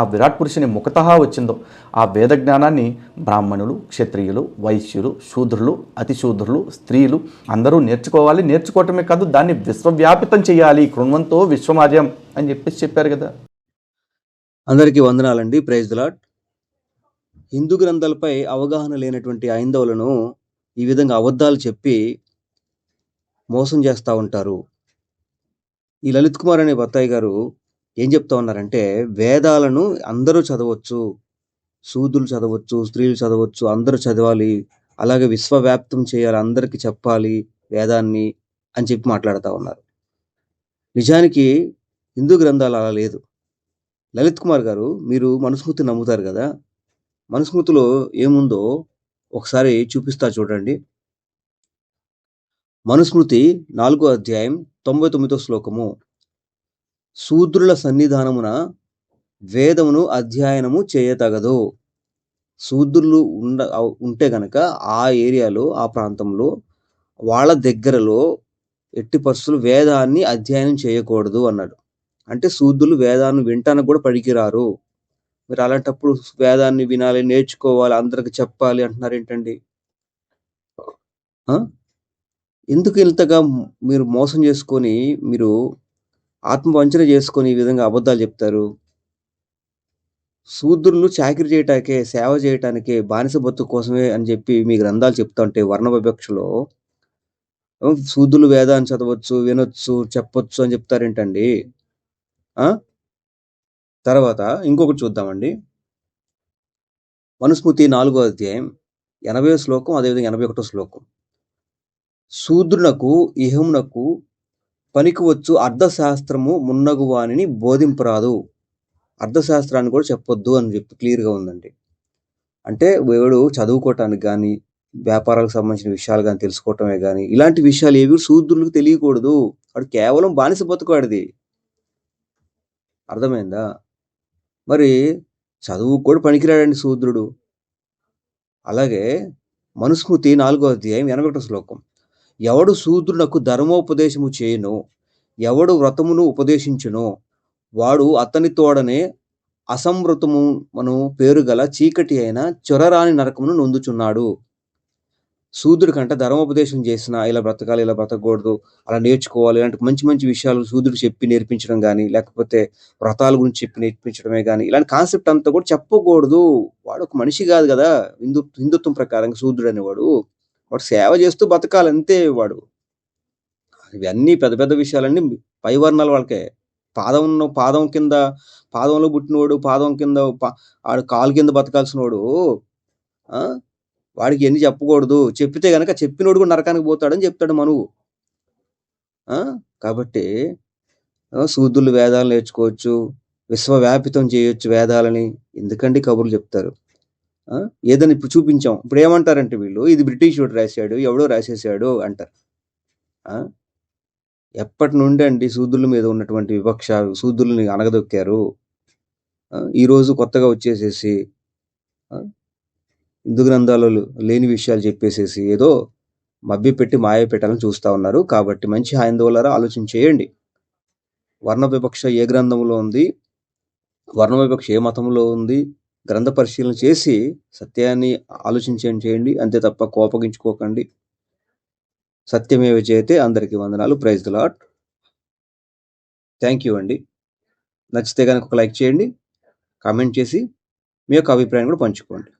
ఆ విరాట్ పురుషుని ముఖతః వచ్చిందో ఆ వేద జ్ఞానాన్ని బ్రాహ్మణులు క్షత్రియులు వైశ్యులు శూద్రులు అతిశూద్రులు స్త్రీలు అందరూ నేర్చుకోవాలి. నేర్చుకోవటమే కాదు దాన్ని విశ్వవ్యాపితం చేయాలి. కృణ్వంతో విశ్వమార్యం అని చెప్పేసి చెప్పారు కదా. అందరికీ వందనాలండి. ప్రైజ్ లాట్ హిందూ గ్రంథాలపై అవగాహన లేనటువంటి ఐందవులను ఈ విధంగా అబద్ధాలు చెప్పి మోసం చేస్తూ ఉంటారు. ఈ లలిత్ కుమార్ అనే బత్తాయి గారు ఏం చెప్తా ఉన్నారంటే వేదాలను అందరూ చదవచ్చు సూదులు చదవచ్చు స్త్రీలు చదవచ్చు అందరూ చదవాలి అలాగే విశ్వవ్యాప్తం చేయాలి అందరికీ చెప్పాలి వేదాన్ని అని చెప్పి మాట్లాడుతూ ఉన్నారు. నిజానికి హిందూ గ్రంథాలు అలా లేదు. లలిత్ కుమార్ గారు మీరు మనుస్మృతి నమ్ముతారు కదా మనుస్మృతిలో ఏముందో ఒకసారి చూపిస్తా చూడండి. మనుస్మృతి నాలుగో అధ్యాయం తొంభై తొమ్మిదో శ్లోకము. శూద్రుల సన్నిధానమున వేదమును అధ్యయనము చేయతగదు. శూద్రులు ఉండ ఉంటే గనక ఆ ఏరియాలో ఆ ప్రాంతంలో వాళ్ళ దగ్గరలో ఎట్టి పరిస్థితులు వేదాన్ని అధ్యయనం చేయకూడదు అన్నాడు. అంటే శూద్రులు వేదాన్ని వింటానికి కూడా పడికిరారు మీరు అలాంటప్పుడు వేదాన్ని వినాలి నేర్చుకోవాలి అందరికి చెప్పాలి అంటున్నారు ఏంటండి? ఆ? ఎందుకు ఇంతగా మీరు మోసం చేసుకొని మీరు ఆత్మవంచన చేసుకొని ఈ విధంగా అబద్ధాలు చెప్తారు. శూద్రులు చాకరీ చేయటానికే సేవ చేయటానికే బానిస బతుకు కోసమే అని చెప్పి మీ గ్రంథాలు చెప్తా ఉంటే వర్ణ వివక్షలో శూద్రులు వేదాన్ని చదవచ్చు వినొచ్చు చెప్పొచ్చు అని చెప్తారేంటండి? తర్వాత ఇంకొకటి చూద్దామండి. మనుస్మృతి నాలుగో అధ్యాయం ఎనభై శ్లోకం అదేవిధంగా ఎనభై ఒకటో శ్లోకం. శూద్రునకు ఇహమునకు పనికివచ్చు అర్థశాస్త్రము మున్నగు వానిని బోధింపరాదు. అర్థశాస్త్రాన్ని కూడా చెప్పొద్దు అని చెప్పి క్లియర్గా ఉందండి. అంటే వేడు చదువుకోవటానికి కానీ వ్యాపారాలకు సంబంధించిన విషయాలు కానీ తెలుసుకోవటమే కానీ ఇలాంటి విషయాలు ఏవి శూద్రులకు తెలియకూడదు. వాడు కేవలం బానిస బతుకాడిది అర్థమైందా? మరి చదువు కూడా పనికిరాడండి శూద్రుడు. అలాగే మనుస్మృతి నాలుగో అధ్యాయం ఎనభై ఒకటో శ్లోకం. ఎవడు శూద్రునకు ధర్మోపదేశము చేయను ఎవడు వ్రతమును ఉపదేశించును వాడు అతని తోడనే అసమృతము పేరుగల పేరు గల చీకటి అయిన చొరరాని నరకమును నొందుచున్నాడు. శూద్రుడి కంటే ధర్మోపదేశం చేసిన ఇలా బ్రతకాలి ఇలా బ్రతకూడదు అలా నేర్చుకోవాలి ఇలాంటి మంచి మంచి విషయాలు శూద్రుడు చెప్పి నేర్పించడం కానీ లేకపోతే వ్రతాల గురించి చెప్పి నేర్పించడమే కానీ ఇలాంటి కాన్సెప్ట్ అంతా కూడా చెప్పకూడదు. వాడు ఒక మనిషి కాదు కదా హిందూ హిందుత్వం ప్రకారం శూద్రుడు అనేవాడు. వాడు సేవ చేస్తూ బతకాలి అంతే వాడు. ఇవన్నీ పెద్ద పెద్ద విషయాలన్నీ పై వర్ణాల వాళ్ళకే. పాదం పాదం కింద పాదంలో పుట్టినవాడు పాదం కింద ఆడు కాలు కింద బతకాల్సిన వాడు ఆ? వాడికి ఎన్ని చెప్పకూడదు. చెప్పితే గనక చెప్పినోడు కూడా నరకానికి పోతాడని చెప్తాడు మనువు. ఆ? కాబట్టి ఆ, శూద్రులు వేదాలు నేర్చుకోవచ్చు. విశ్వవ్యాపితం చేయొచ్చు వేదాలని. ఎందుకండి కబుర్లు చెప్తారు? ఏదని ఇప్పుడు చూపించాం. ఇప్పుడు ఏమంటారంటే వీళ్ళు ఇది బ్రిటిష్ వాడు రాశాడు ఎవడో రాసేసాడు అంటారు. ఆ, ఎప్పటి నుండి అండి సూదుల మీద ఉన్నటువంటి వివక్ష? సూదుల్ని అనగదొక్కారు ఈరోజు ఈ రోజు కొత్తగా వచ్చేసేసి హిందూ గ్రంథాలలో లేని విషయాలు చెప్పేసేసి ఏదో మభ్య పెట్టి మాయ పెట్టాలని చూస్తా ఉన్నారు. కాబట్టి మంచి హైందవులారా ఆలోచన చేయండి వర్ణ వివక్ష ఏ గ్రంథంలో ఉంది? వర్ణ వివక్ష ఏ మతంలో ఉంది? గ్రంథ పరిశీలన చేసి సత్యాన్ని ఆలోచించండి చేయండి అంతే తప్ప కోపగించుకోకండి. సత్యమేవ చేతే అందరికీ వందనాలు. Praise the Lord thank you అండి. నచ్చితే కనుక ఒక లైక్ చేయండి కామెంట్ చేసి మీ యొక్క అభిప్రాయం కూడా పంచుకోండి.